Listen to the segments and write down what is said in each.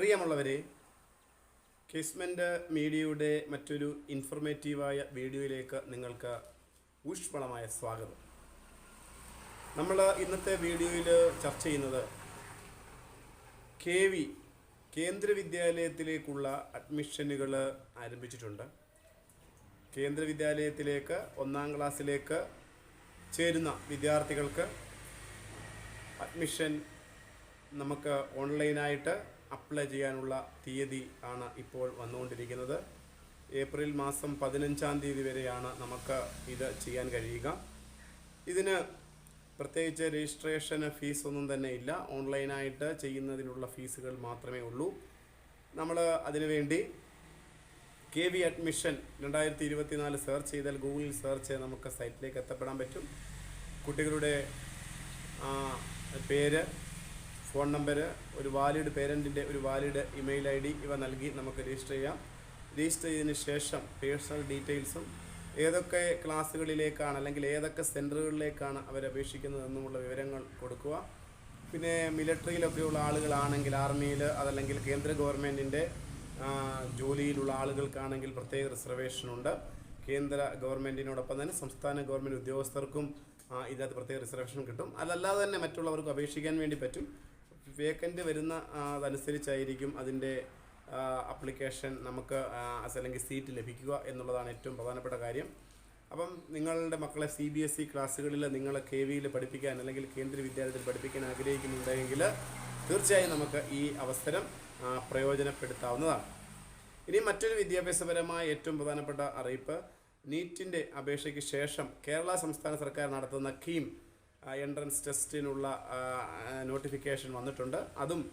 പ്രിയമുള്ളവരെ കിസ്മെന്റ് മീഡിയയുടെ മറ്റൊരു ഇൻഫർമേറ്റീവായ വീഡിയോയിലേക്ക് നിങ്ങൾക്ക് ഊഷ്മളമായ സ്വാഗതം. നമ്മൾ ഇന്നത്തെ വീഡിയോയിൽ ചർച്ച ചെയ്യുന്നത് കെ വി കേന്ദ്ര വിദ്യാലയത്തിലേക്കുള്ള അഡ്മിഷനുകൾ ആരംഭിച്ചിട്ടുണ്ട്. കേന്ദ്ര വിദ്യാലയത്തിലേക്ക് ഒന്നാം ക്ലാസ്സിലേക്ക് ചേരുന്ന വിദ്യാർത്ഥികൾക്ക് അഡ്മിഷൻ നമുക്ക് ഓൺലൈനായിട്ട് അപ്ലൈ ചെയ്യാനുള്ള തീയതി ആണ് ഇപ്പോൾ വന്നുകൊണ്ടിരിക്കുന്നത്. ഏപ്രിൽ മാസം പതിനഞ്ചാം തീയതി വരെയാണ് നമുക്ക് ഇത് ചെയ്യാൻ കഴിയുക. ഇതിന് പ്രത്യേകിച്ച് രജിസ്ട്രേഷന് ഫീസ് ഒന്നും തന്നെ ഇല്ല. ഓൺലൈനായിട്ട് ചെയ്യുന്നതിനുള്ള ഫീസുകൾ മാത്രമേ ഉള്ളൂ. നമ്മൾ അതിനുവേണ്ടി കെ വി അഡ്മിഷൻ രണ്ടായിരത്തി ഇരുപത്തിനാല് സെർച്ച് ചെയ്താൽ ഗൂഗിളിൽ സെർച്ച് ചെയ്ത് നമുക്ക് സൈറ്റിലേക്ക് എത്തപ്പെടാൻ പറ്റും. കുട്ടികളുടെ പേര് ഫോൺ നമ്പർ ഒരു വാലിഡ് പേരന്റിന്റെ ഒരു വാലിഡ് ഇമെയിൽ ഐ ഡി ഇവ നൽകി നമുക്ക് രജിസ്റ്റർ ചെയ്യാം. രജിസ്റ്റർ ചെയ്തതിന് ശേഷം പേഴ്സണൽ ഡീറ്റെയിൽസും ഏതൊക്കെ ക്ലാസ്സുകളിലേക്കാണ് അല്ലെങ്കിൽ ഏതൊക്കെ സെന്ററുകളിലേക്കാണ് എന്നുമുള്ള വിവരങ്ങൾ കൊടുക്കുക. പിന്നെ മിലിറ്ററിയിലൊക്കെയുള്ള ആളുകളാണെങ്കിൽ ആർമിയിൽ അതല്ലെങ്കിൽ കേന്ദ്ര ഗവൺമെന്റിന്റെ ജോലിയിലുള്ള ആളുകൾക്കാണെങ്കിൽ പ്രത്യേക റിസർവേഷനുണ്ട്. കേന്ദ്ര ഗവൺമെന്റിനോടൊപ്പം തന്നെ സംസ്ഥാന ഗവൺമെന്റ് ഉദ്യോഗസ്ഥർക്കും ഇതിനകത്ത് പ്രത്യേക റിസർവേഷൻ കിട്ടും. അതല്ലാതെ തന്നെ മറ്റുള്ളവർക്ക് അപേക്ഷിക്കാൻ വേണ്ടി പറ്റും. വേക്കന്റ് വരുന്ന അതനുസരിച്ചായിരിക്കും അതിന്റെ അപ്ലിക്കേഷൻ നമുക്ക് അല്ലെങ്കിൽ സീറ്റ് ലഭിക്കുക എന്നുള്ളതാണ് ഏറ്റവും പ്രധാനപ്പെട്ട കാര്യം. അപ്പം നിങ്ങളുടെ മക്കളെ സി ബി എസ് ഇ ക്ലാസ്സുകളിൽ നിങ്ങൾ കെ വിയിൽ പഠിപ്പിക്കാൻ അല്ലെങ്കിൽ കേന്ദ്ര വിദ്യാലയത്തിൽ പഠിപ്പിക്കാൻ ആഗ്രഹിക്കുന്നുണ്ടെങ്കിൽ തീർച്ചയായും നമുക്ക് ഈ അവസരം പ്രയോജനപ്പെടുത്താവുന്നതാണ്. ഇനി മറ്റൊരു വിദ്യാഭ്യാസപരമായ ഏറ്റവും പ്രധാനപ്പെട്ട അറിയിപ്പ്. നീറ്റിന്റെ അപേക്ഷയ്ക്ക് ശേഷം കേരള സംസ്ഥാന സർക്കാർ നടത്തുന്ന കീം എൻട്രൻസ് ടെസ്റ്റിനുള്ള നോട്ടിഫിക്കേഷൻ വന്നിട്ടുണ്ട്. അതും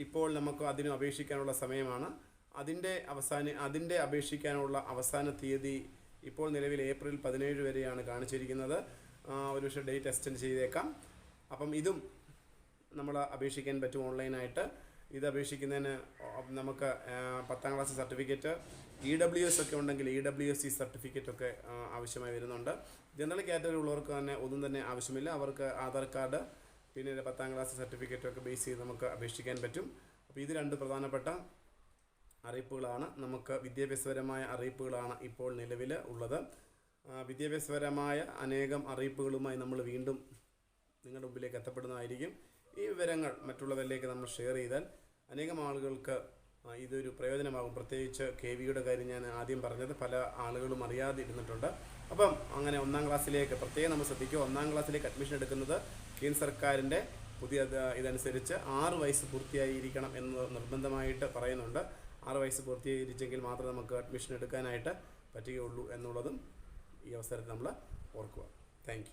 ഇപ്പോൾ നമുക്ക് അതിന് അപേക്ഷിക്കാനുള്ള സമയമാണ്. അതിന്റെ അവസാന അതിന്റെ അപേക്ഷിക്കാനുള്ള അവസാന തീയതി ഇപ്പോൾ നിലവിൽ ഏപ്രിൽ പതിനേഴ് വരെയാണ് കാണിച്ചിരിക്കുന്നത്. ഒരു ഒരുപക്ഷെ ഡേറ്റ് എക്സ്റ്റെൻഡ് ചെയ്തേക്കാം. അപ്പം ഇതും നമ്മൾ അപേക്ഷിക്കാൻ പറ്റും ഓൺലൈനായിട്ട് ഇത് അപേക്ഷിക്കുന്നതിന് നമുക്ക് പത്താം class certificate E W S ഒക്കെ ഉണ്ടെങ്കിൽ E W S C certificate ഒക്കെ ആവശ്യമായി വരുന്നുണ്ട്. ജനറൽ കാറ്റഗറി ഉള്ളവർക്ക് തന്നെ ഒന്നും തന്നെ ആവശ്യമില്ല. അവർക്ക് ആധാർ കാർഡ് പിന്നെ പത്താം ക്ലാസ് സർട്ടിഫിക്കറ്റ് ഒക്കെ ബേസ് ചെയ്ത് നമുക്ക് അപേക്ഷിക്കാൻ പറ്റും. അപ്പോൾ ഇത് രണ്ട് പ്രധാനപ്പെട്ട അറിയിപ്പുകളാണ്. നമുക്ക് വിദ്യാഭ്യാസപരമായ അറിയിപ്പുകളാണ് ഇപ്പോൾ നിലവിൽ ഉള്ളത്. വിദ്യാഭ്യാസപരമായ അനേകം അറിയിപ്പുകളുമായി നമ്മൾ വീണ്ടും നിങ്ങളുടെ മുമ്പിലേക്ക് എത്തപ്പെടുന്നതായിരിക്കും. ഈ വിവരങ്ങൾ മറ്റുള്ളവരിലേക്ക് നമ്മൾ ഷെയർ ചെയ്താൽ അനേകം ആളുകൾക്ക് ഇതൊരു പ്രയോജനമാകും. പ്രത്യേകിച്ച് കെ വിയുടെ കാര്യം ഞാൻ ആദ്യം പറഞ്ഞത് പല ആളുകളും അറിയാതെ ഇരുന്നിട്ടുണ്ട് അപ്പം അങ്ങനെ ഒന്നാം ക്ലാസ്സിലേക്ക് പ്രത്യേകം നമ്മൾ ശ്രദ്ധിക്കുക ഒന്നാം ക്ലാസ്സിലേക്ക് അഡ്മിഷൻ എടുക്കുന്നത് കേന്ദ്ര സർക്കാരിന്റെ പുതിയ ഇതനുസരിച്ച് ആറ് വയസ്സ് പൂർത്തിയായിരിക്കണം എന്ന് നിർബന്ധമായിട്ട് പറയുന്നുണ്ട്. ആറ് വയസ്സ് പൂർത്തീകരിച്ചെങ്കിൽ മാത്രമേ നമുക്ക് അഡ്മിഷൻ എടുക്കാനായിട്ട് പറ്റുകയുള്ളൂ എന്നുള്ളതും ഈ അവസരത്തിൽ നമ്മൾ ഓർക്കുക. താങ്ക്